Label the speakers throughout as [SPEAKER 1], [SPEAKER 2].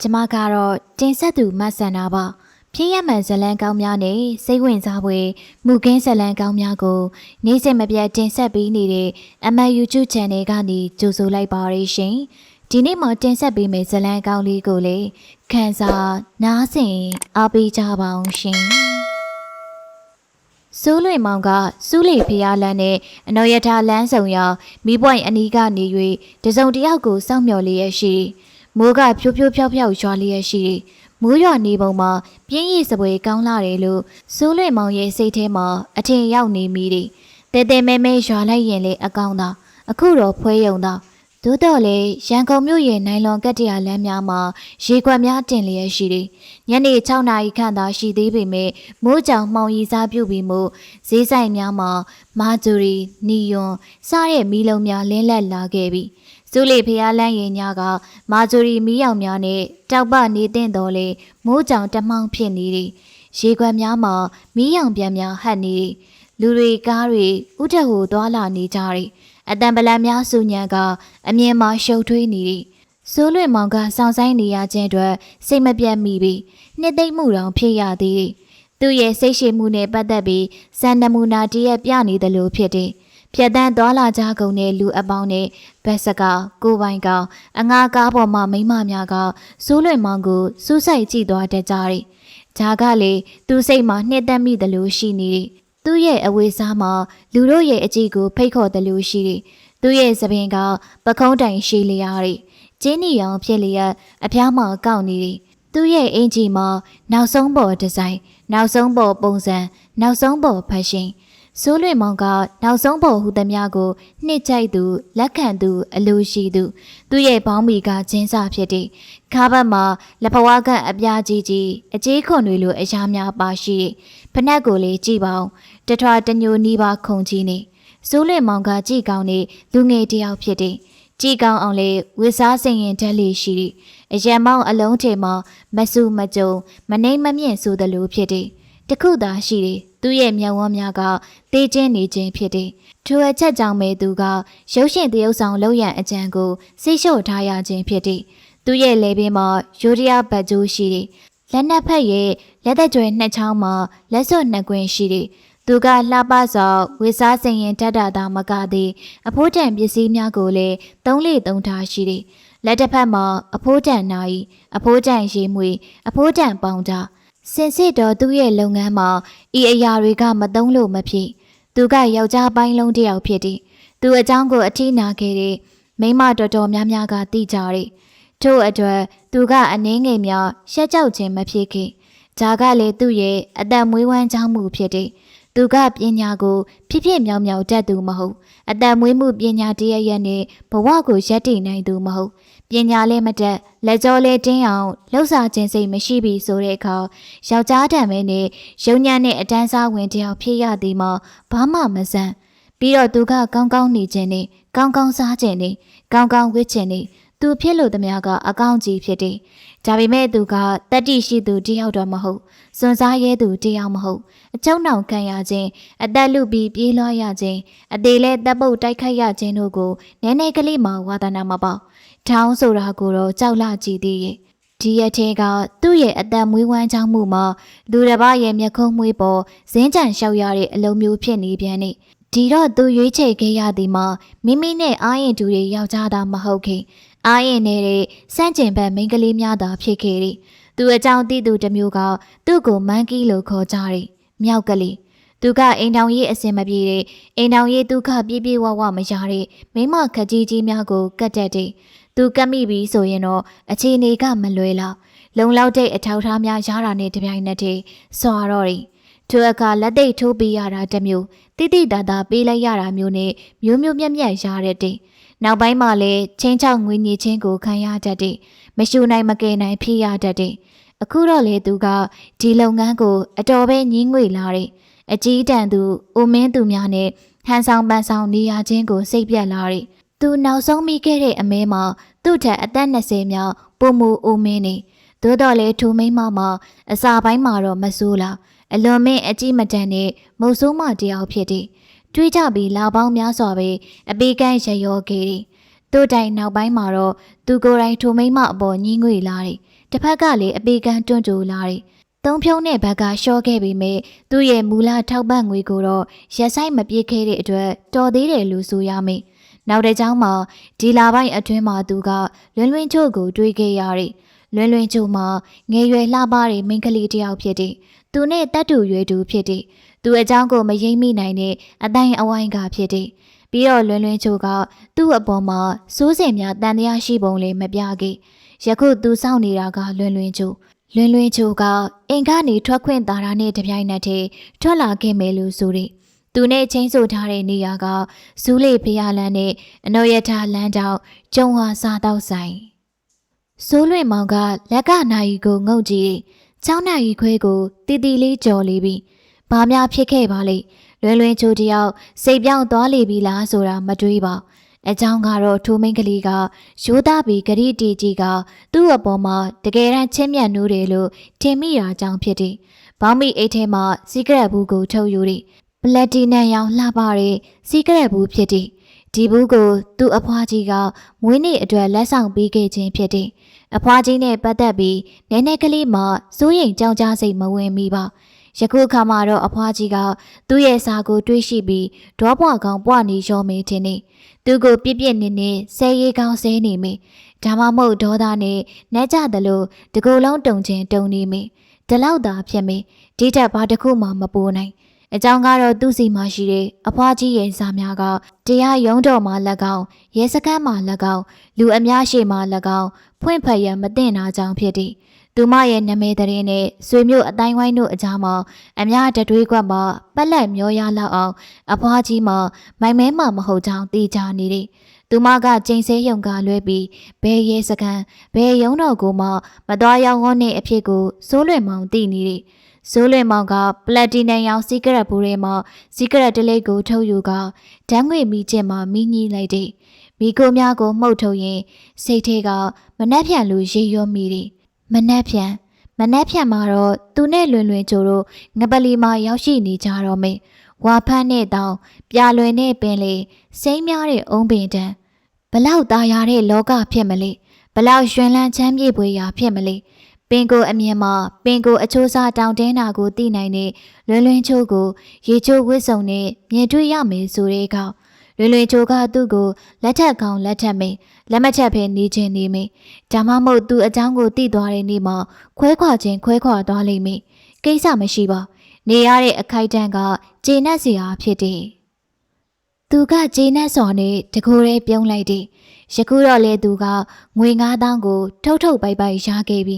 [SPEAKER 1] ကျမကတော့တင်ဆက်သူမဆန္ဒပါဖြစ်ရမှန်ဇလန်းကောင်းများနဲ့စိတ်ဝင်စားဖွယ်မူကင်းဇလန်းကောင်းများကိုနေ့စဉ်မပြတ်တင်ဆက်ပေးနေတဲ့ MN YouTube Channel ကနေကြိုဆိုလိုက်ပါရရှင်ဒီနေ့မှတင်ဆက်ပေးမယ့်ဇလန်းကောင်းလေးကိုလည်းခန်းစားနားဆင်အားပေးကြပါအောင်ရှင်စိုးလွင်မောင်ကစူးလေဖျားလန်းနဲ့အနော်ရထားလန်းဆောင်ရောက်မိပွိုင်အနီးကနေ၍တစုံတစ်ယောက်ကိုစောင့်မျှော်လျက်ရှိ မိုးကဖြိုးဖြိုးဖြောက်ဖြောက်ရွာလျက်ရှိမိုးရွာနေပုံမှာပြင်းရည်စပွဲကောင်းလာတယ်လို့စိုးလွင်မောင်ရဲ့စိတ်ထဲမှာအထင်ရောက်နေမိတယ်တဲတဲမဲမဲရွာလိုက်ရင်လေအကောင်းသာအခုတော့ဖွဲယုံသာသို့တော့လေရန်ကုန်မြို့ရဲ့နိုင်လွန်ကက်တရာလမ်းများမှာရေခွက်များတင်လျက်ရှိတယ်ညနေ6နာရီခန့်သာရှိသေးပေမဲ့မိုးကြောင်မှောင်ရီစားပြုတ်ပြီးမှုဈေးဆိုင်များမှာမာဂျူရီနီယွန်စားတဲ့မီးလုံးများလင်းလက်လာခဲ့ပြီ စူးလေဖျားလန်းရင်ညကမာဂျူရီမီးရောင်များနဲ့တောက်ပနေတဲ့တော်လေမိုးကြောင်တမောင်ဖြစ်နေတယ်ရေခွက်များမှာမီးရောင်ပြန်များဟပ်နေတယ်လူတွေကားတွေဥထက်ဟိုသွားလာနေကြတယ်အတံပလန်များစုညံကအမြင်မှာရှုပ်ထွေးနေသည်စိုးလွင်မောင်ကစောင့်ဆိုင်နေရခြင်းအတွက်စိတ်မပြတ်မိပြီးနှစ်သိမ့်မှုတောင်ဖြစ်ရသေးသည်သူရဲ့စိတ်ရှိမှုနဲ့ပတ်သက်ပြီးစံနမူနာတရက်ပြနေတယ်လို့ဖြစ်တယ် ဖြတ်တန်းသွားလာကြကုန်တဲ့လူအပေါင်းနဲ့ဘက်စကကိုပိုင်ကောင်အငါကားပေါ်မှာမိမများကစိုးလွင်မောင်ကိုစူးစိုက်ကြည့်သွားတတ်ကြတယ်။ဂျာကလေသူစိတ်မှာနှစ်သက်မိတယ်လို့ရှိနေတယ်။သူ့ရဲ့အဝေးစားမှာလူတို့ရဲ့အကြည့်ကိုဖိတ်ခေါ်တယ်လို့ရှိတယ်။သူ့ရဲ့သပင်ကပခုံးတိုင်ရှိလျားတယ်။ကျင်းနီရောင်ဖြစ်လျက်အဖျားမှာကောက်နေတယ်။သူ့ရဲ့အင်ဂျီမှာနောက်ဆုံးပေါ်ဒီဇိုင်းနောက်ဆုံးပေါ်ပုံစံနောက်ဆုံးပေါ်ဖက်ရှင် စိုးလွင်မောင်ကနောက်ဆုံးပေါ်ဟူသည်များကိုနှစ်ကြိုက်သူလက်ခံသူ အလိုရှိသူ သူ့ရဲ့ဘောင်းမီကကျင်းစာဖြစ်တဲ့ခါဘတ်မှာလက်ဖဝါးကအပြားကြီးကြီးအကျေးခွန်တွေလိုအရာများပါရှိဖနက်ကိုလေးကြည့်ပါဦးတထွာတညိုနီးပါခုံကြီးနေစိုးလွင်မောင်ကကြည့်ကောင်းနေလူငယ်တယောက်ဖြစ်တဲ့ကြည်ကောင်းအောင်လေဝစ်စားစင်ရင်တက်လေးရှိသည်အရံမောင်းအလုံးထဲမှာမဆူမကြုံမနှိမ့်မမြင့်ဆိုသလိုဖြစ်သည် တခုသာရှိသည်သူရဲ့မျက်ဝန်းများကတေးကျင်းနေခြင်းဖြစ်သည်ထိုအချက်ကြောင့်ပဲသူကရုပ်ရှင်တရုပ်ဆောင်လုပ်ရန်အကြံကိုစိတ်လျှော့ထားရခြင်းဖြစ်သည်သူရဲ့လေပင်မှာယူရီးယားဘတ်ဂျိုးရှိသည်လက်နက်ဖက်ရဲ့လက်သက်ကြွယ်နှစ်ချောင်းမှာလက်စွပ်နှစ်ကွင်းရှိသည်သူကလှပစွာဝေစားစင်ရင်တတ်တာသာမကသည်အဖိုးတန်ပစ္စည်းများကိုလည်းသုံးလေသုံးထားရှိသည်လက်တစ်ဖက်မှာအဖိုးတန်နိုင်အဖိုးတန်ရေမွေအဖိုးတန်ပေါင်တာ စင်စစ်တော်သူ့ရဲ့လုပ်ငန်းမှာဤအရာတွေကမသုံးလို့မဖြစ်သူကယောက်ျားပိုင်းလုံးတစ်ယောက်ဖြစ်သည်သူအကြောင်းကိုအထီးနာခဲ့တဲ့မိမတော်တော်များများကသိကြတယ်ထို့အတွက်သူကအနှင်းငယ်များရှက်ကြောက်ခြင်းမဖြစ်ခဲ့ဂျာကလည်းသူ့ရဲ့အသက်မွေးဝမ်းကြောင်းမှုဖြစ်တယ်သူကပညာကိုဖြစ်ဖြစ်မြောင်မြောင်တတ်သူမဟုတ်အတန်မွေးမှုပညာတရရက်နဲ့ဘဝကိုရက်တည်နိုင်သူမဟုတ် ပညာလည်းမတက်လက်ကြောလည်းတင်းအောင်လှုပ်ရှားခြင်းစိတ်မရှိပြီဆိုတဲ့အခါယောက်ျားတံမဲနဲ့ရုံညံ့နဲ့အတန်းစားဝင်တယောက်ဖြစ်ရသည်မှာဘာမှမဆန်းပြီးတော့သူကကောင်းကောင်းနေခြင်းနဲ့ကောင်းကောင်းစားခြင်းနဲ့ကောင်းကောင်းဝတ်ခြင်းနဲ့သူဖြစ်လို့တမယာကအကောင့်ကြီးဖြစ်တယ်။ဒါပေမဲ့သူကတတ္တိရှိသူတယောက်တော့မဟုတ်။စွန်စားရဲသူတယောက်မဟုတ်။အကျုံနောင်ခံရခြင်းအသက်လူပြီးပြေးလွှားရခြင်းအသေးလဲတပ်ပုတ်တိုက်ခိုက်ရခြင်းတို့ကိုနည်းနည်းကလေးမှဝါသနာမပေါ။ ထောင်းဆိုတာကိုတော့ကြောက်လကြည့်သေးရဲ့။ဒီရက်ထဲကသူ့ရဲ့အသက်မွေးဝမ်းကြောင်းမှုမှာလူတစ်ပါးရဲ့မျက်ခုံးမွေးပေါ်ဇင်းကြံလျှောက်ရတဲ့အလုံးမျိုးဖြစ်နေပြန်နေဒီတော့သူရွေးချယ်ခဲ့ရသည်မှာမိမိနဲ့အားရင်တူတွေယောက်ျားသားမဟုတ်ခင်အားရင်နေတဲ့စန့်ကျင်ဘက်မိန်းကလေးများသာဖြစ်ခဲ့သည်သူအကြောင်းသိသူတစ်မျိုးကသူ့ကိုမန်းကီလို့ခေါ်ကြတယ်မြောက်ကလေးသူကအိမ်တောင်ရေးအစင်မပြေတဲ့အိမ်တောင်ရေးဒုက္ခပြည့်ပြည့်ဝဝမရတဲ့မိမခကြီးကြီးများကိုကတ်တက်တဲ့ သူကတ်မိပြီဆိုရင်တော့အခြေအနေကမလွယ်လောက်လုံလောက်တဲ့အထောက်ထားများရတာနဲ့တပြိုင်နက်တည်းစွာတော့တယ်သူအခါလက်သိပ်ထိုးပေးရတာတစ်မျိုးတိတိတသာပေးလိုက်ရတာမျိုးနဲ့မျိုးမျိုးမြက်မြက်ရတဲ့တဲ့နောက်ပိုင်းမှာလည်းချင်းချောက်ငွေညစ်ချင်းကိုခံရတတ်တဲ့မရှူနိုင်မကယ်နိုင်ဖြစ်ရတတ်တဲ့အခုတော့လေသူကဒီလုပ်ငန်းကိုအတော်ပဲညင်းငွေလာတဲ့အကြီးတန်းသူအိုမင်းသူများနဲ့ဟန်ဆောင်ပန်းဆောင်နေရခြင်းကိုစိတ်ပြက်လာတဲ့ သူနောက်ဆုံးမိခဲ့တဲ့အမဲမှာသူ့ထက်အသက်20မြောက်ပုံမူအိုမင်းနေသို့တော်လေထူမိမ့်မမှာအစာပိုင်းမှာတော့မဆိုးလားအလွန်မင်းအကြည့်မတန်နဲ့မုတ်ဆိုးမတယောက်ဖြစ်သည်တွေးကြပြီးလာပေါင်းများစွာပဲအပေကန်းရရောခဲ့သည်တို့တိုင်နောက်ပိုင်းမှာတော့သူကိုယ်တိုင်ထိုမိမ့်မအပေါ်ညင်းငွေလာသည်တစ်ဖက်ကလည်းအပေကန်တွန့်တူလာတယ်သုံးဖြုံးတဲ့ဘက်ကရှော့ခဲ့ပေမဲ့သူ့ရဲ့မူလထောက်ပံ့ငွေကိုတော့ရက်ဆိုင်မပြေးခဲ့တဲ့အတွက်တော်သေးတယ်လို့ဆိုရမယ် နောက်တစ်ကြောင်းမှာဒီလာပိုင်းအတွင်းမှာသူကလွင်လွင်ချို့ကိုတွေးခဲ့ရတယ်လွင်လွင်ချို့မှာငယ်ရွယ်လှပတဲ့မိန်းကလေးတစ်ယောက်ဖြစ်တဲ့သူနဲ့တက်တူရွယ်တူဖြစ်တဲ့သူအကြောင်းကိုမယိမ့်မိနိုင်တဲ့အတိုင်းအဝိုင်းကဖြစ်တဲ့ပြီးတော့လွင်လွင်ချိုကသူ့အပေါ်မှာစိုးစင်များတန်တရားရှိပုံလေးမပြခဲ့ယခုသူစောင့်နေတာကလွင်လွင်ချိုလွင်လွင်ချိုကအင်ကနေထွက်ခွင့်တာတာနဲ့တပြိုင်နက်တည်းထွက်လာခဲ့မယ်လို့ဆိုတဲ့ သူနဲ့ချင်းဆိုထားတဲ့နေရာကဇူးလေဖျားလန်းနဲ့အနော်ရထားလမ်းတောင်ကျုံဟာစားတော့ဆိုင်စိုးလွင်မောင်ကလက်ကနာရီကိုငုတ်ကြည့်6နာရီခွဲကိုတီတီလေးကြော်လေးပြီးဘာများဖြစ်ခဲ့ပါလိမ့်လွင်လွင်ချိုတယောက်စိတ်ပြောင်းသွားလိပြီလားဆိုတာမတွေးပါအကြောင်းကတော့ထိုမိန်းကလေးကရိုးသားပြီးဂရိတီကြီးကသူ့အပေါ်မှာတကယ်တမ်းချင်းမြတ်နိုးတယ်လို့ထင်မိတာကြောင့်ဖြစ်တယ်။ဘောင်းမီအိတ်ထဲမှာစီကရက်ဘူးကိုထုတ်ယူတယ်။ ပလက်တီနမ်ရောင်လှပတဲ့စီကရက်ဘူးဖြစ်တယ်။ဒီဘူးကို သူ့အဖွားကြီးကမွေးနေ့အတွက်လက်ဆောင်ပေးခဲ့ခြင်းဖြစ်တယ်။အဖွားကြီးနဲ့ပတ်သက်ပြီးနည်းနည်းကလေးမှစိုးရိမ်ကြောင်ကြားစိတ်မဝင်မိပါ။ယခုအခါမှာတော့အဖွားကြီးကသူ့ရဲ့စာကိုတွေးရှိပြီးဒေါပွားကောင်ပွားနေရောမေးခြင်းနဲ့သူကိုပြစ်ပြစ်နေနေဆဲရီကောင်းဆဲနေမိဒါမှမဟုတ်ဒေါသနဲ့နှက်ကြတယ်လို့တကူလုံးတုံချင်းတုံနေမိဒီလောက်သာဖြစ်မိဒီတက်ဘာတစ်ခုမှမပိုးနိုင် အကြောင်းကတော့သူ့စီမှာရှိတဲ့အဖွားကြီးရဲ့စာများကတရားရုံးတော်မှာလက်ကောင်ရဲစခန်းမှာလက်ကောင်လူအများရှိမှလက်ကောင်ဖွင့်ဖက်ရမသိနာကြောင်းဖြစ်သည်သူမရဲ့နာမည်တရင်နဲ့ဆွေမျိုးအတိုင်းဝိုင်းတို့အကြားမှာအများတတွေးကွက်မှာပက်လက်မျောရလောက်အောင်အဖွားကြီးမှာမိုင်မဲမှမဟုတ်ကြောင်းသိကြနေတယ်။သူမကကျိန်ဆဲယုံကလွဲပြီးဘဲရဲစကန်ဘဲယုံတော်ကိုမှမတော်ရောက်ဝန်းတဲ့အဖြစ်ကိုစိုးလွင်မောင်သိနေတယ်။ စိုးလွင်မောင်ကပလက်တီနမ်ရောင်စီကရက်ဘူးထဲမှာစီကရက်တလေးကိုထုတ်ယူကဓာတ်ငွေမိကျင်မှာမိညီလိုက်တယ်။မိကိုများကိုမှုတ်ထုတ်ရင်စိတ်ထဲကမနှက်ဖြန်လူရေရောမိတယ်။မနှက်ဖြန်မနှက်ဖြန်မှာတော့သူနဲ့လွင်လွင်ချိုတို့ငပလီမှာရောက်ရှိနေကြတော့မေဝါဖန်းနဲ့တောင်ပြလွင်နဲ့ပင်လေစိမ့်များတဲ့အုံးပင်တန်းဘလောက်ตายရတဲ့လောကဖြစ်မလဲဘလောက်ရွှင်လန်းချမ်းမြေ့ပွေရာဖြစ်မလဲ ပင်ကိုအမြင်မှာပင်ကိုအချိုးစားတောင်တင်းတာကိုသိနိုင်တဲ့လွင်လွင်ချိုးကိုရေချိုးဝစ်စုံနဲ့မြင်တွေ့ရမယ်ဆိုတဲ့အခါလွင်လွင်ချိုးကသူ့ကိုလက်ထက်ကောင်လက်ထက်မင်းလက်မထက်ဖဲနေခြင်းနေမင်းဒါမှမဟုတ်သူအကြောင်းကိုသိသွားတဲ့နေ့မှာခွဲခွာခြင်းခွဲခွာသွားလိမ့်မင်းကိစ္စမရှိပါ နေရတဲ့အခိုက်အတန့်ကဂျေနက်စရာဖြစ်တယ်သူကဂျေနက်စော်နဲ့တကိုယ်ရဲပြုံးလိုက်တယ်ယခုတော့လေသူကငွေ9000ကိုထုတ်ထုတ်ပိုက်ပိုက်ရခဲ့ပြီ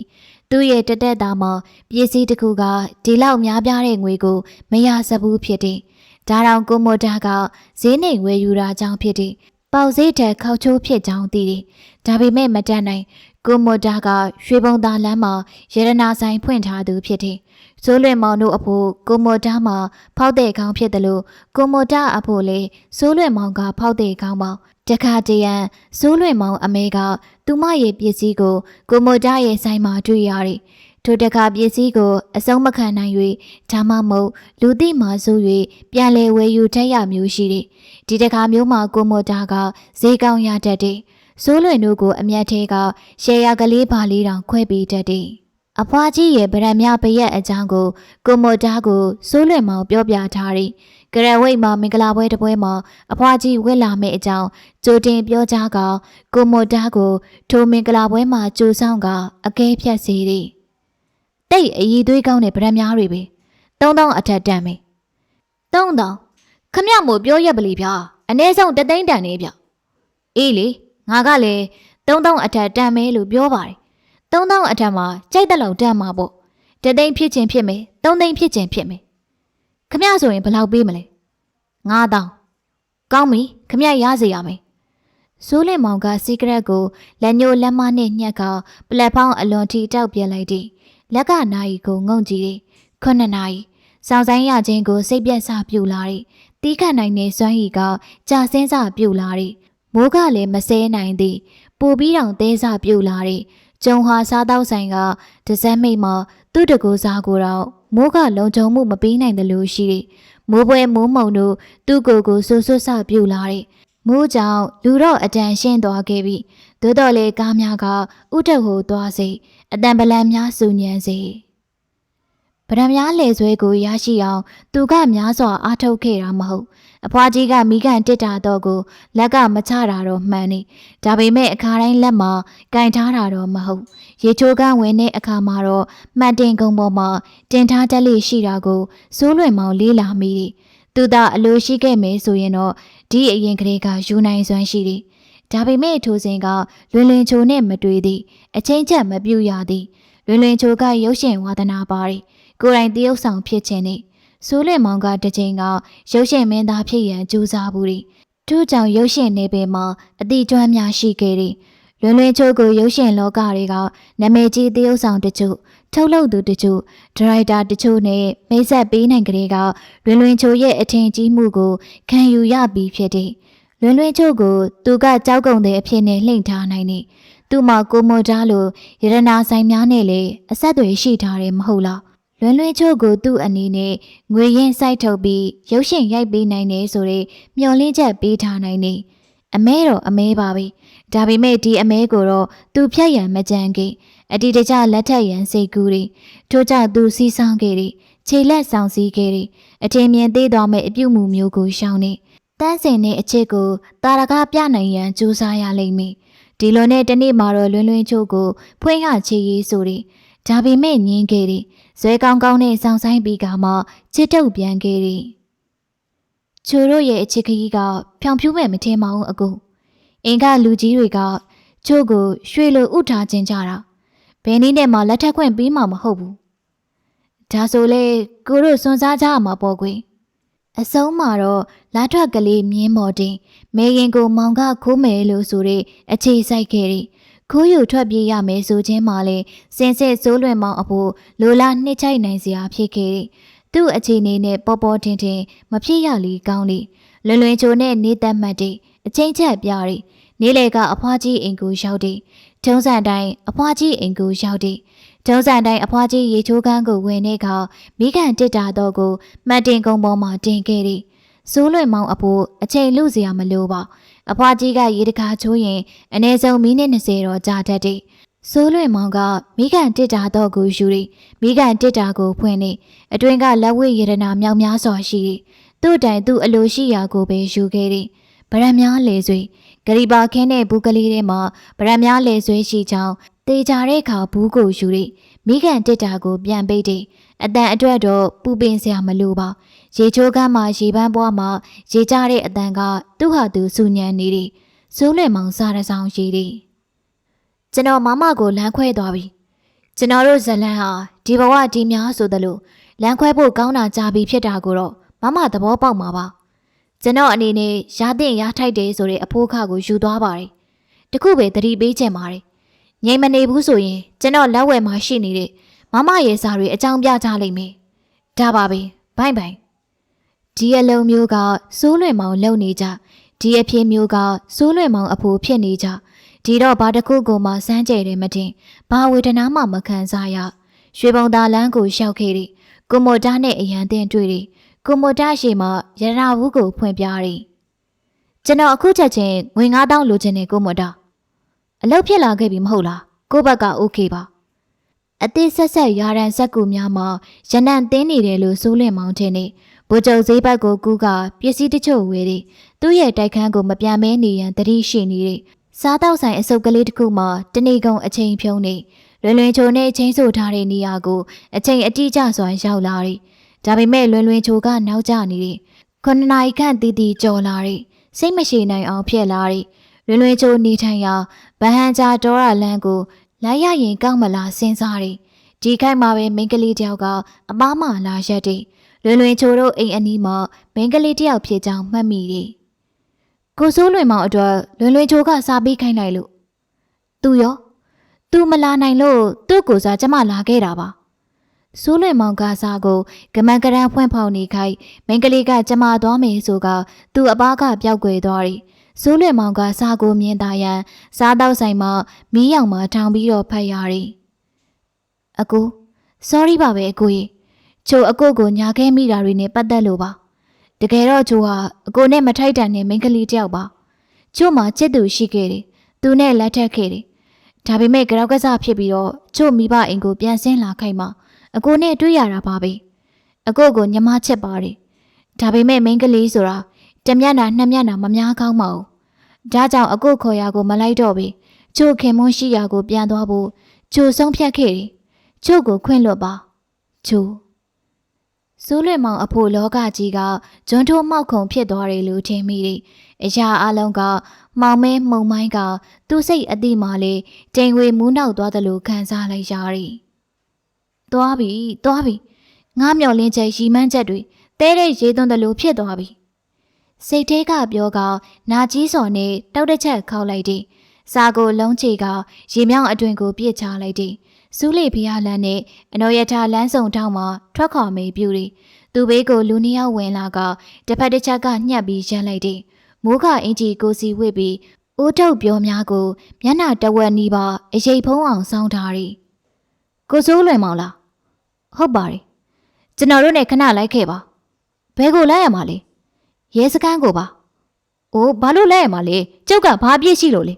[SPEAKER 1] သူ့ရဲ့တက်တက်သားမှာပစ္စည်းတစ်ခုကဒီလောက်များပြားတဲ့ငွေကိုမရစဘူးဖြစ်တယ်ဒါတောင်ကိုမိုတာကဈေးနှိမ်ဝယ်ယူတာကြောင့်ဖြစ်တယ်။ပေါက်ဈေးတက်ခောက်ချိုးဖြစ်ကြောင်းသိတယ်။ဒါပေမဲ့မတတ်နိုင်ကိုမိုတာကရွှေဘုံသားလမ်းမှာရတနာဆိုင်ဖွင့်ထားသူဖြစ်တယ်။ဇိုးလွင်မောင်တို့အဖို့ကိုမိုတာမှာဖောက်တဲ့ခေါင်းဖြစ်တယ်လို့ကိုမိုတာအဖို့လေဇိုးလွင်မောင်ကဖောက်တဲ့ခေါင်းပေါ တခါတရံဇိုးလွင်မောင်အမေကသူမရဲ့ပစ္စည်းကိုကိုမိုတာရဲ့ဆိုင်မှာတွေ့ရတယ်။ထိုတခါပစ္စည်းကိုအစုံမခံနိုင်၍ဒါမှမဟုတ်လူသိမှဆို၍ပြန်လဲဝယ်ယူတတ်ရမျိုးရှိတယ်။ဒီတခါမျိုးမှာကိုမိုတာကဈေးကောင်းရတတ်တယ်။စိုးလွင်တို့ကိုအမျက်သေးကရှယ်ယာကလေးပါလေးတောင်ခွဲပေးတတ်တယ်။အဖွားကြီးရဲ့ဗရံမြပရက်အကြောင်းကိုကိုမိုတာကိုစိုးလွင်မောင်ပြောပြထားတယ်။ ကရဝိတ်မှာမင်္ဂလာပွဲတစ်ပွဲမှာအဖွားကြီးဝက်လာမယ့်အကြောင်းကြိုတင်ပြောကြားကကိုမိုတာကိုထိုမင်္ဂလာပွဲမှာကြိုဆောင်ကအကဲဖြတ်စေတယ်။တိတ်အည်သွေးကောင်းတဲ့ဗရံများတွေပဲ။သုံးတောင်းအထက်တန်မယ်။သုံးတောင်းခမရမို့ပြောရက်ပလီဗျာ။အ ਨੇ ဆုံးတသိန်းတန်နေဗျ။အေးလေငါကလည်းသုံးတောင်းအထက်တန်မယ်လို့ပြောပါတယ်။သုံးတောင်းအထက်မှာကြိုက်တဲ့လောက်တန်မှာပေါ့။တသိန်းဖြစ်ခြင်းဖြစ်မယ်။သုံးသိန်းဖြစ်ခြင်းဖြစ်မယ်။ ခမရဆိုရင်ဘယ်လောက်ပေးမလဲ။ငါးတောင်းကောင်းပြီခမရရစေရမယ်။စိုးလင်မောင်ကစီကရက်ကိုလက်ညှိုးလက်မနဲ့ညှက်ကပလက်ဖောင်းအလွန်ထိတောက်ပြလိုက်သည်။လက်ကနာရီကိုငုံကြည့်သည်။ခုနှစ်နာရီစောင်းဆိုင်ရခြင်းကိုစိတ်ပြက်စပြူလာသည်။တီးခတ်နိုင်တဲ့စွမ်းရည်ကကြာစင်းစပြူလာသည်။မိုးကလည်းမစဲနိုင်သည်။ပူပြီးတောင်သဲစပြူလာသည်။ကျုံဟာစားတောက်ဆိုင်ကဒဇက်မိတ်မှာသူ့တကူစားကိုတော့ မိုးကလုံခြုံမှုမပေးနိုင်တယ်လို့ရှိသည်။မိုးပွဲမိုးမုံတို့သူ့ကိုယ်ကိုဆူဆွတ်ဆပြူလာသည်။မိုးကြောင့်လူတော့အတန်ရှင်းသွားခဲ့ပြီသို့တော်လေကားများကဥတဟုသွားစေအတန်ပလန်များစုညံစေဗရမများလေဆွဲကိုရရှိအောင် သူကများစွာအားထုတ်ခဲ့တာမဟုတ် အဖွားကြီးကမိကန်တစ်တာတော့ကိုလက်ကမချတာတော့မှန်နေဒါပေမဲ့အခါတိုင်းလက်မှာကင်ထားတာတော့မဟုတ်ရေချိုးကန်းဝင်တဲ့အခါမှာတော့မှတ်တင်ကုံပေါ်မှာတင်ထားတတ်လိရှိတာကိုစိုးလွင်မောင်လေးလာမိတယ်သူသာအလိုရှိခဲ့မယ်ဆိုရင်တော့ဒီအရင်ကလေးကယူနိုင်စွမ်းရှိတယ်ဒါပေမဲ့ထိုစဉ်ကလွင်လွင်ချိုနဲ့မတွေ့သည့်အချင်းချက်မပြူရသည်လွင်လွင်ချိုကရုပ်ရှင်ဝါသနာပါတယ်ကိုယ်တိုင်တရုပ်ဆောင်ဖြစ်ခြင်းနဲ့ ဆိုးလင်မောင်ကတစ်ချိန်ကရုပ်ရှင်မင်းသားဖြစ်ရန်ကြိုးစားမှုတွေထို့ကြောင့်ရုပ်ရှင်နေပင်မှာအတိကျွမ်းများရှိခဲ့တယ်လွင်လွင်ချိုကိုရုပ်ရှင်လောကတွေကနာမည်ကြီးတရုပ်ဆောင်တချို့ထုတ်လုပ်သူတချို့ဒါရိုက်တာတချို့နဲ့မိတ်ဆက်ပေးနိုင်ကြတဲ့ကလွင်လွင်ချိုရဲ့အထင်ကြီးမှုကိုခံယူရပြီးဖြစ်တယ်လွင်လွင်ချိုကိုသူကကြောက်ကုန်တဲ့အဖြစ်နဲ့လှိမ့်ထားနိုင်တယ်သူ့မှာကိုမော်တာလိုရတနာဆိုင်များနဲ့လည်းအဆက်အသွယ်ရှိထားတယ်မဟုတ်လား လွင်လွင်ချို့ကိုသူ့အနေနဲ့ငွေရင်းစိုက်ထုတ်ပြီးရုပ်ရှင်ရိုက်ပေးနိုင်တယ်ဆိုတဲ့မျှော်လင့်ချက်ပေးထားနိုင်နေအမဲတော့အမဲပါပဲဒါပေမဲ့ဒီအမဲကိုတော့သူဖြတ်ရန်မကြံခင်အတီတကျလက်ထက်ရန်စိတ်ကူးတွေထို့ကြောင့်သူစီးဆောင်ခဲ့တယ်ခြေလက်ဆောင်စည်းခဲ့တယ်အထင်မြင်သေးသွားမဲ့အပြုတ်မှုမျိုးကိုရှောင်နေတန်းစင်တဲ့အချစ်ကိုတာရကပြနိုင်ရန်ကြိုးစားရလိမ့်မယ်ဒီလိုနဲ့တနေ့မှာတော့လွင်လွင်ချို့ကိုဖွင့်ရချေရေးဆိုတယ်ဒါပေမဲ့ညင်းခဲ့တယ် ဇွဲကောင်းကောင်းနဲ့စောင်းဆိုင်ပြီးကမှချစ်တုပ်ပြန်ခဲ့တယ်။ချိုတို့ရဲ့အချစ်ခကြီးကဖြောင်ဖြူးမဲ့မထင်မအောင်အကူအင်ကလူကြီးတွေကချို့ကိုရွှေလိုဥထားခြင်းကြတာဘယ်နည်းနဲ့မှလက်ထက်ခွင့်ပေးမှာမဟုတ်ဘူး။ဒါဆိုလေကိုတို့စွန်စားကြရမှာပေါ့ကွယ်။အဆုံးမှာတော့လာထွက်ကလေးမြင်းမော်တင်မေရင်ကိုမောင်ကခိုးမယ်လို့ဆိုတဲ့အခြေစိုက်ခဲ့တယ်။ ခိုးယူထွက်ပြေးရမယ်ဆိုခြင်းမှလည်းစင်စစ်စိုးလွင်မောင်အဖို့လိုလားနှစ်ချိုက်နိုင်စရာဖြစ်ခဲ့တယ်။သူ့အခြေအနေနဲ့ပေါ်ပေါ်တင်တင်မဖြစ်ရလီကောင်းလေလွင်လွင်ချိုနဲ့နေသက်မှတ်တဲ့အချင်းချက်ပြတယ်။နေလေကအဖွားကြီးအိမ်ကိုရောက်တယ်။ထုံးစံတိုင်းအဖွားကြီးအိမ်ကိုရောက်တယ်။ထုံးစံတိုင်းအဖွားကြီးရေချိုးကန်းကိုဝင်တဲ့အခါမိကန်တစ်တာတော့ကိုမှတ်တင်ကုန်းပေါ်မှာတင်ခဲ့တယ်။စိုးလွင်မောင်အဖို့အချိန်လူစရာမလိုပါ အဖွားကြီးကရေတကာချိုးရင်အနည်းဆုံးမိနစ်20တော့ကြာတတ်တယ်။စိုးလွင်မောင်ကမိကန်တစ်တာတော့ကိုယူရီမိကန်တစ်တာကိုဖွင့်နေအတွင်းကလက်ဝဲရတနာမြောက်များစွာရှိတယ်။သူ့တိုင်သူ့အလိုရှိရာကိုပဲယူခဲ့တယ်။ဗရံများလေဆွေဂရီပါခင်းတဲ့ဘူးကလေးထဲမှာဗရံများလေဆွေရှိချောင်းတေချာတဲ့အခါဘူးကိုယူရီမိကန်တစ်တာကိုပြန်ပိတ်တယ်။အတန်အတွက်တော့ပူပင်စရာမလိုပါ။ ရေချိုးကမ်းမှာရေပန်းပွားမှာရေကြတဲ့အတန်ကသူ့ဟာသူစူညံနေတယ်။စိုးလွယ်မောင်စားရဆောင်ရှိတယ်။ကျွန်တော်မမကိုလမ်းခွဲသွားပြီ။ကျွန်တော်တို့ဇလန်းဟာဒီဘဝဒီများဆိုသလိုလမ်းခွဲဖို့ကောင်းတာကြာပြီဖြစ်တာကိုတော့မမသဘောပေါက်မှာပါ။ကျွန်တော်အနေနဲ့ရာသင့်ရာထိုက်တယ်ဆိုတဲ့အဖိုးခကိုယူသွားပါတယ်။တခုပဲသတိပေးချင်ပါတယ်။ငြိမ်မနေဘူးဆိုရင်ကျွန်တော်လက်ဝဲမှာရှိနေတဲ့မမရဲ့စာတွေအကြောင်းပြကြလိမ့်မယ်။ဒါပါပဲ။ဘိုင်ဘိုင် ဒီအလုံးမျိုးကစိုးလွင်မောင်လုံနေကြဒီအဖြစ်မျိုးကစိုးလွင်မောင်အဖိုးဖြစ်နေကြဒီတော့ဘာတစ်ခုကိုမှစမ်းကြဲတယ်မတင်ဘာဝေဒနာမှမခံစားရရွှေပုံသားလန်းကိုရှောက်ခဲ့တယ်ကိုမိုတာနဲ့အရန်တင်တွေ့တယ်ကိုမိုတာရှိမှရတနာဘူးကိုဖွင့်ပြတယ်ကျွန်တော်အခုချက်ချင်းငွေ9000လိုချင်တယ်ကိုမိုတာအလုပ်ဖြစ်လာခဲ့ပြီမဟုတ်လားကိုဘက်ကโอเคပါအသေးဆက်ဆက်ရာရန်ဆက်ကူများမှာရနံတင်းနေတယ်လို့စိုးလင်မောင်ထင်နေ ဗိုလ်ချုပ်ဈေးဘက်ကိုကူးကပစ္စည်းတချို့ဝယ်တယ်သူ့ရဲ့တိုက်ခန်းကိုမပြန်မဲနေရန်တတိရှိနေတယ်စားတောက်ဆိုင်အစုပ်ကလေးတစ်ခုမှာတနေကုန်အချိန်ဖြုံးနေလွင်လွင်ချိုနဲ့ချင်းဆိုထားတဲ့နေရာကိုအချိန်အတိအကျစွာရောက်လာတယ်ဒါပေမဲ့လွင်လွင်ချိုကနောက်ကျနေတယ်ခုနှစ်နာရီခန့်တီးတီးကြော်လာတယ်စိတ်မရှိနိုင်အောင်ဖြစ်လာတယ်လွင်လွင်ချိုနေထိုင်ရာဗဟန်ချာဒေါရလန်းကိုလိုက်ရရင်ကောက်မလားစဉ်းစားတယ်ဒီခိုက်မှာပဲမိန်းကလေးတယောက်ကအမားမလာရက်တယ် လွင်လွင်ချိုတို့အိမ်အနီးမှာမိန်းကလေးတယောက်ဖြစ်ကြောင်းမှတ်မိတယ်ကိုစိုးလွင်မောင်အတွက်လွင်လွင်ချိုကစားပေးခိုင်းလိုက်လို့သူရောသူမလာနိုင်လို့သူ့ကိုစားကျမလာခဲ့တာပါစိုးလွင်မောင်ကစားကိုကမန်ကရန်ဖွင့်ဖောက်နေခိုက်မိန်းကလေးကကျမသွားမယ်ဆိုကသူ့အပားကပျောက်ကွယ်သွားတယ်စိုးလွင်မောင်ကစားကိုမြင်သာရန်စားတော့ဆိုင်မှာမီးရောင်မှာထောင်ပြီးတော့ဖတ်ရတယ်အကူ sorry ပါပဲအကူကြီး ချိုအကိုကိုညာခဲမိတာတွေနဲ့ပတ်သက်လို့ပါတကယ်တော့ချိုဟာအကိုနဲ့မထိုက်တန်တဲ့မိန်းကလေးတယောက်ပါချို့မှာချစ်သူရှိခဲ့တယ်သူနဲ့လက်ထက်ခဲ့တယ်ဒါပေမဲ့ကြောက်ကစားဖြစ်ပြီးတော့ချို့မိဘအိမ်ကိုပြန်ဆင်းလာခိုင်းမှအကိုနဲ့တွေ့ရတာပါပဲအကိုကိုညီမချစ်ပါတယ်ဒါပေမဲ့မိန်းကလေးဆိုတာတစ်မျက်နှာနှစ်မျက်နှာမများကောင်းပါဘူးဒါကြောင့်အကိုခေါ်ရကိုမလိုက်တော့ဘူးချို့ခင်မွန်းရှိရာကိုပြန်သွားဖို့ချို့ဆုံးဖြတ်ခဲ့တယ်ချို့ကိုခွင့်လွတ်ပါချို့ စိုးလွင်မောင်အဖို့လောကကြီးကဂျွန်းထိုးမောက်ခုံဖြစ်သွားတယ်လို့ထင်မိတယ်။အရာအလုံးကမောင်မဲမှုံမိုင်းကသူ့စိတ်အတိမှလေတိမ်ဝေမူးနောက်သွားတယ်လို့ခံစားလိုက်ရတယ်။သွားပြီသွားပြီငါမျော်လင့်ချက်ရီမန်းချက်တွေတဲတဲ့ရေးသွန်းတယ်လို့ဖြစ်သွားပြီ။စိတ်ထဲကပြောကနာကြီးစော်နဲ့တောက်တစ်ချက်ခောက်လိုက်တယ်။စာကိုလုံးချေကရေမြောင်းအတွင်ကိုပြစ်ချလိုက်တယ်။ စူးလေဖျားလန်းနဲ့အနော်ရထလန်းစုံထောင်းမှာထွက်ခွာမေးပြူတယ်။သူဘေးကိုလူနှစ်ယောက်ဝင်လာကတစ်ဖက်တစ်ချက်ကညှက်ပြီးရမ်းလိုက်တယ်။မိုးကအင်ကြီးကိုစီဝစ်ပြီးဦးထုတ်ပြောများကိုမျက်နှာတဝက်နီးပါအရေးဖုံးအောင်စောင်းထားတယ်။ကိုစိုးလွင်မောင်လား။ဟုတ်ပါတယ်။ကျွန်တော်တို့နဲ့ခဏလိုက်ခဲ့ပါ။ဘယ်ကိုလိုက်ရမှာလဲ။ရဲစခန်းကိုပါ။အိုးဘာလို့လိုက်ရမှာလဲ။ကျုပ်ကဘာပြည့်ရှိလို့လဲ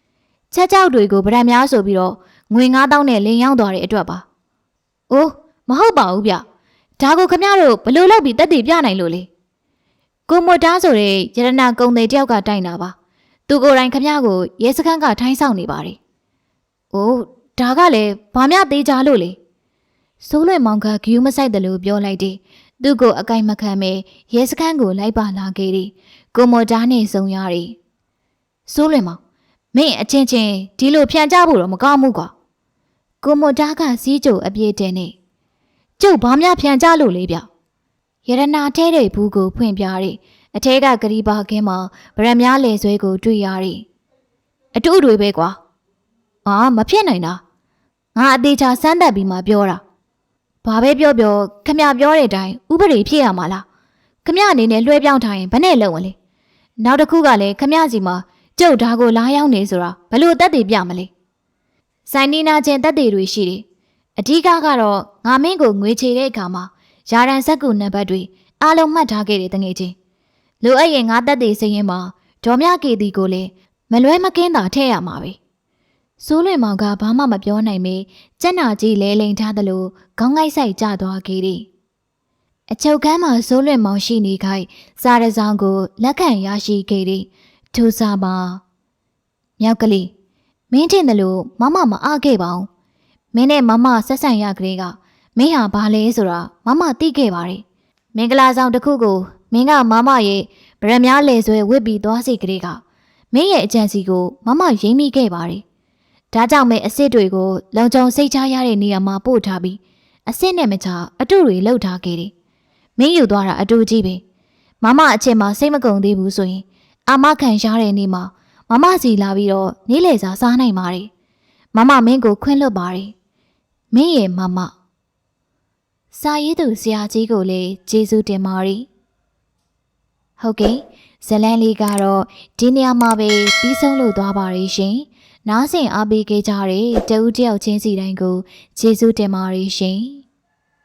[SPEAKER 1] ။ချက်ကြောက်တွေကိုဗရံများဆိုပြီးတော့ ငွေ9000နဲ့လင်းရောက်သွားတဲ့အတွက်ပါ။အိုးမဟုတ်ပါဘူးဗျ။ဒါကိုခမရတို့ဘယ်လို့လောက်ပြီးတက်တည်ပြနိုင်လို့လဲ။ကိုမိုတားဆိုတဲ့ရတနာကုံတွေတယောက်ကတိုင်တာပါ။သူကိုယ်တိုင်ခမရကိုရဲစခန်းကထိုင်းဆောင်နေပါတယ်။အိုးဒါကလည်းဘာမှသေးကြလို့လေ။စိုးလွင်မောင်ကဂယူးမဆိုင်တယ်လို့ပြောလိုက်တယ်။သူ့ကိုအကင်မခံပဲရဲစခန်းကိုလိုက်ပါလာခဲ့တယ်။ကိုမိုတားနဲ့ဆုံရတယ်။စိုးလွင်မောင်မင်းအချင်းချင်းဒီလိုဖြန်ကြဖို့တော့မကောင်းဘူးကွာ။ ကိုမိုတားကစီးကြိုအပြည့်တင်နေ။ကျုပ်ဘာမှဖြန်ကြလို့လေဗျ။ရတနာထဲတဲ့ဘူးကိုဖွင့်ပြရတယ်။အထဲကဂရီပါခင်းမှာဗရံများလေဆွဲကိုတွေ့ရတယ်။အတူတွေပဲကွာ။အာမဖြစ်နိုင်တာ။ငါအသေးချာစမ်းသက်ပြီးမှပြောတာ။ဘာပဲပြောပြောခမပြောတဲ့အတိုင်းဥပဒေဖြစ်ရမှာလား။ခမအနေနဲ့လွှဲပြောင်းထားရင်ဘယ်နဲ့လုပ်ဝင်လဲ။နောက်တစ်ခုကလည်းခမစီမှာကျုပ်ဒါကိုလာရောက်နေဆိုတာဘလို့တက်တည်ပြမလဲ။ စိုင်းနီနာချင်းတက်တည်တွေရှိတယ်။အဓိကကတော့ငါမင်းကိုငွေချေတဲ့အခါမှာယာရန်ဆက်ကူနံပါတ်တွေအားလုံးမှတ်ထားခဲ့တယ်တငယ်ချင်း။လိုအပ်ရင်ငါတက်တည်စရင်မှာဒေါ်မြကေတီကိုလည်းမလွဲမကင်းတာထည့်ရမှာပဲ။စိုးလွင်မောင်ကဘာမှမပြောနိုင်မေကြက်နာကြီးလဲလိန်ထားသလိုခေါင်းငိုက်ဆိုင်ကျသွားခဲ့တယ်။အချုပ်ကမ်းမှာစိုးလွင်မောင်ရှိနေခိုက်စားရဆောင်ကိုလက်ခံရရှိခဲ့တယ်။ထူစားပါမြောက်ကလေး မင်းထင်တယ်လို့မမမအားခဲ့ပါဘူး။မင်းနဲ့မမဆက်ဆံရကလေးကမင်းဟာဘာလဲဆိုတာမမသိခဲ့ပါတယ်။မင်္ဂလာဆောင်တစ်ခုကိုမင်းကမမရဲ့ဗရမများလေဆွဲဝစ်ပြီးသွားစီကလေးကမင်းရဲ့အကြံစီကိုမမရိမ့်မိခဲ့ပါတယ်။ဒါကြောင့်မဲအစ်စ်တွေကိုလုံခြုံစိတ်ချရတဲ့နေရာမှာပို့ထားပြီးအစ်စ်နဲ့မချအတုတွေလှုပ်ထားခဲ့တယ်။မင်းယူသွားတာအတူကြီးပဲ။မမအချင်းမှာစိတ်မကုန်သေးဘူးဆိုရင်အာမခံရတဲ့နေ့မှာ မမစီလာပြီးတော့နေ့လေစာစားနိုင်ပါတယ်။မမမင်းကိုခွင့်လွတ်ပါတယ်။မင်းရဲ့မမစာရေးသူဆရာကြီးကိုလည်းကျေးဇူးတင်ပါတယ်။ဟုတ်ကဲ့ဇလန်လေးကတော့ဒီနေရာမှာပဲပြီးဆုံးလို့သွားပါရရှင်။နားဆင်အားပေးခဲ့ကြတဲ့တဦးတယောက်ချင်းစီတိုင်းကိုကျေးဇူးတင်ပါတယ်ရှင်။